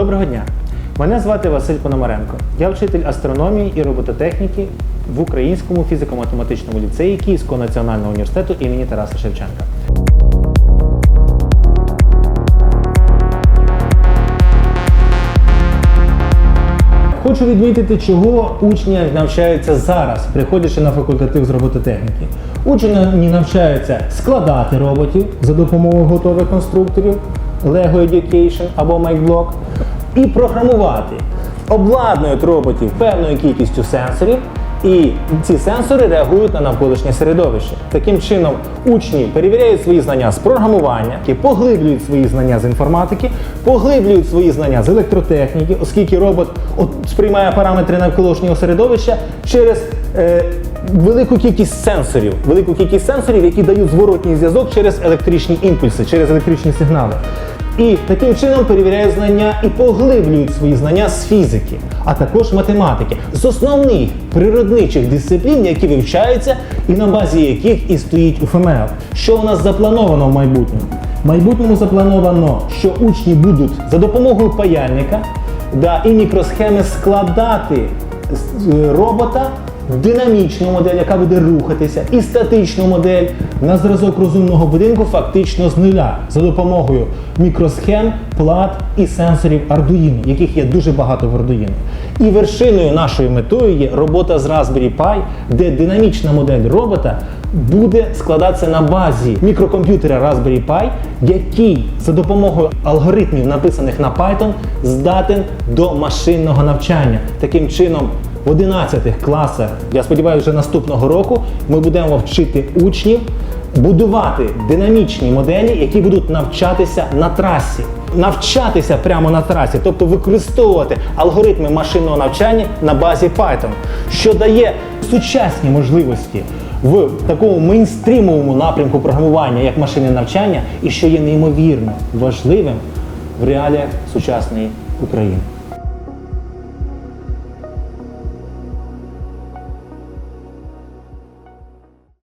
Доброго дня! Мене звати Василь Пономаренко. Я вчитель астрономії і робототехніки в Українському фізико-математичному ліцеї Київського національного університету імені Тараса Шевченка. Хочу відмітити, чого учні навчаються зараз, приходячи на факультатив з робототехніки. Учні навчаються складати роботів за допомогою готових конструкторів Lego Education або MakeBlock і програмувати. Обладнують роботів певною кількістю сенсорів, і ці сенсори реагують на навколишнє середовище. Таким чином, учні перевіряють свої знання з програмування, поглиблюють свої знання з інформатики, поглиблюють свої знання з електротехніки, оскільки робот сприймає параметри навколишнього середовища через е, велику кількість сенсорів, велику кількість сенсорів, які дають зворотній зв'язок через електричні імпульси, через електричні сигнали. І таким чином перевіряють знання і поглиблюють свої знання з фізики, а також математики, з основних природничих дисциплін, які вивчаються і на базі яких і стоїть УФМЛ. Що у нас заплановано в майбутньому? В майбутньому заплановано, що учні будуть за допомогою паяльника да, і мікросхеми складати е, робота динамічну модель, яка буде рухатися, і статичну модель на зразок розумного будинку фактично з нуля за допомогою мікросхем, плат і сенсорів Arduino, яких є дуже багато в Arduino. І вершиною нашою метою є робота з Raspberry Pi, де динамічна модель робота буде складатися на базі мікрокомп'ютера Raspberry Pi, який за допомогою алгоритмів, написаних на Python, здатен до машинного навчання. Таким чином, в 11 класах, я сподіваюся, вже наступного року ми будемо вчити учнів будувати динамічні моделі, які будуть навчатися на трасі. Навчатися прямо на трасі, тобто використовувати алгоритми машинного навчання на базі Python, що дає сучасні можливості в такому мейнстрімовому напрямку програмування, як машинне навчання, і що є неймовірно важливим в реаліях сучасної України.